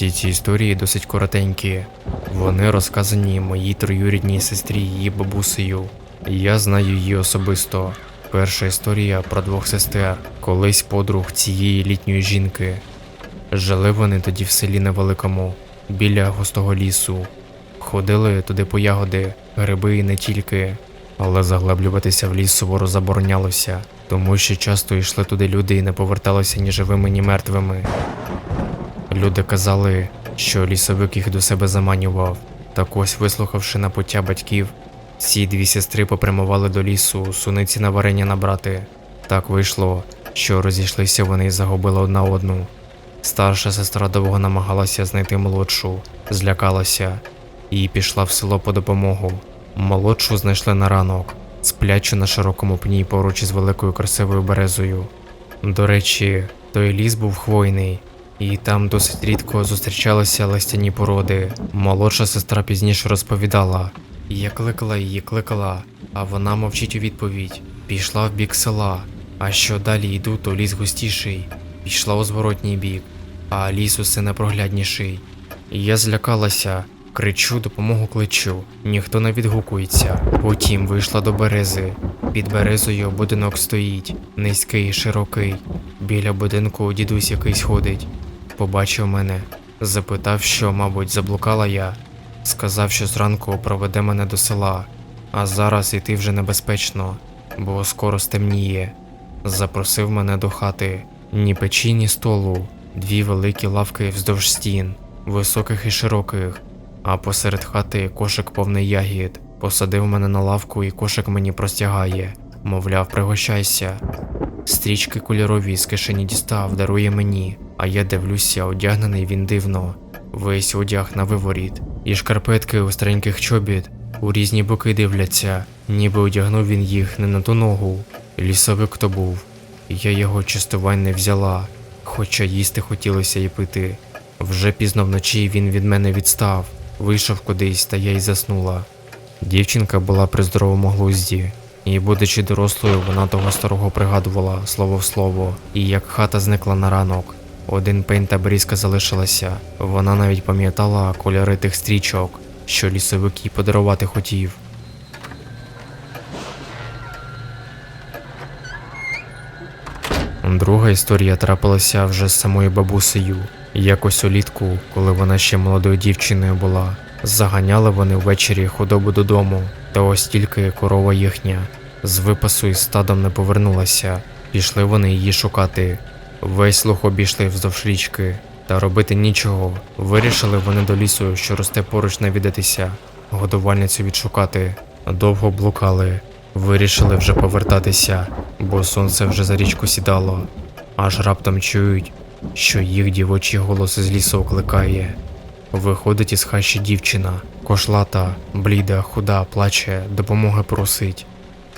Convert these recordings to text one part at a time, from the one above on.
Всі ці історії досить коротенькі. Вони розказані моїй троюрідній сестрі її бабусею. Я знаю її особисто. Перша історія про двох сестер, колись подруг цієї літньої жінки. Жили вони тоді в селі невеликому, біля густого лісу. Ходили туди по ягоди, гриби і не тільки, але заглиблюватися в ліс суворо заборонялося, тому що часто йшли туди люди і не поверталися ні живими, ні мертвими. Люди казали, що лісовик їх до себе заманював. Так ось, вислухавши напуття батьків, ці дві сестри попрямували до лісу суниці на варення набрати. Так вийшло, що розійшлися вони і загубили одна одну. Старша сестра довго намагалася знайти молодшу, злякалася і пішла в село по допомогу. Молодшу знайшли на ранок, сплячу на широкому пні поруч із великою красивою березою. До речі, той ліс був хвойний, і там досить рідко зустрічалися листяні породи. Молодша сестра пізніше розповідала. Я кликала її, кликала, а вона мовчить у відповідь. Пішла в бік села. А що далі йду, то ліс густіший. Пішла у зворотній бік, а ліс усе непроглядніший. Я злякалася, кричу, допомогу кличу, ніхто не відгукується. Потім вийшла до берези. Під березою будинок стоїть, низький широкий. Біля будинку дідусь якийсь ходить. Побачив мене, запитав, що, мабуть, заблукала я. Сказав, що зранку проведе мене до села, а зараз йти вже небезпечно, бо скоро стемніє. Запросив мене до хати, ні печі, ні столу, дві великі лавки вздовж стін, високих і широких, а посеред хати кошик повний ягід. Посадив мене на лавку і кошик мені простягає, мовляв, пригощайся. Стрічки кольорові з кишені дістав, дарує мені, а я дивлюся, одягнений він дивно, весь одяг на виворіт, і шкарпетки у стареньких чобіт у різні боки дивляться, ніби одягнув він їх не на ту ногу. Лісовик то був. Я його частувань не взяла, хоча їсти хотілося і пити. Вже пізно вночі він від мене відстав, вийшов кудись, та я й заснула. Дівчинка була при здоровому глузді, і, будучи дорослою, вона того старого пригадувала слово в слово, і як хата зникла на ранок. Один пень та брізка залишилася. Вона навіть пам'ятала кольори тих стрічок, що лісовик їй подарувати хотів. Друга історія трапилася вже з самою бабусею. Якось улітку, коли вона ще молодою дівчиною була, заганяли вони ввечері худобу додому, та ось тільки корова їхня з випасу із стадом не повернулася. Пішли вони її шукати. Весь луг обійшли вздовж річки, та робити нічого. Вирішили вони до лісу, що росте поруч навідатися, годувальницю відшукати. Довго блукали, вирішили вже повертатися, бо сонце вже за річку сідало. Аж раптом чують, що їх дівочий голос із лісу окликає. Виходить із хащі дівчина, кошлата, бліда, худа, плаче, допомоги просить.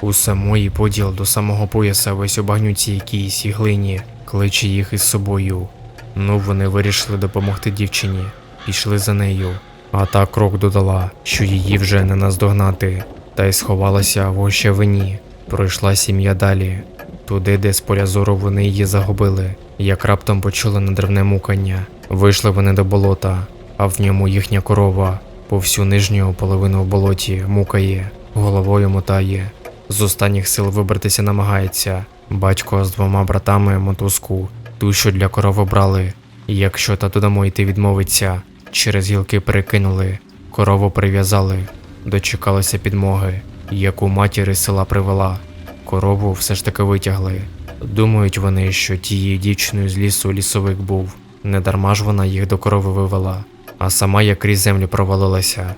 У самої поділ до самого пояса весь у багнюці якійсь глині, кличе їх із собою. Ну, вони вирішили допомогти дівчині, пішли за нею, а та крок додала, що її вже не наздогнати, та й сховалася в ощавині. Пройшла сім'я далі, туди, де з поля зору вони її загубили, як раптом почули надривне мукання. Вийшли вони до болота, а в ньому їхня корова по всю нижню половину в болоті мукає, головою мотає. З останніх сил вибратися намагається. Батько з двома братами мотузку, ту, що для корови брали. Якщо та додому йти відмовиться, через гілки перекинули, корову прив'язали, дочекалися підмоги, яку матір із села привела. Корову все ж таки витягли. Думають вони, що тією дівчиною з лісу лісовик був. Недарма ж вона їх до корови вивела, а сама як крізь землю провалилася.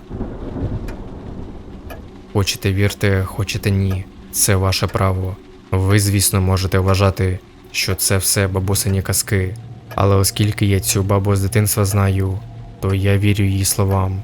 Хочете вірте, хочете ні. Це ваше право. Ви, звісно, можете вважати, що це все бабусині казки. Але оскільки я цю бабу з дитинства знаю, то я вірю її словам.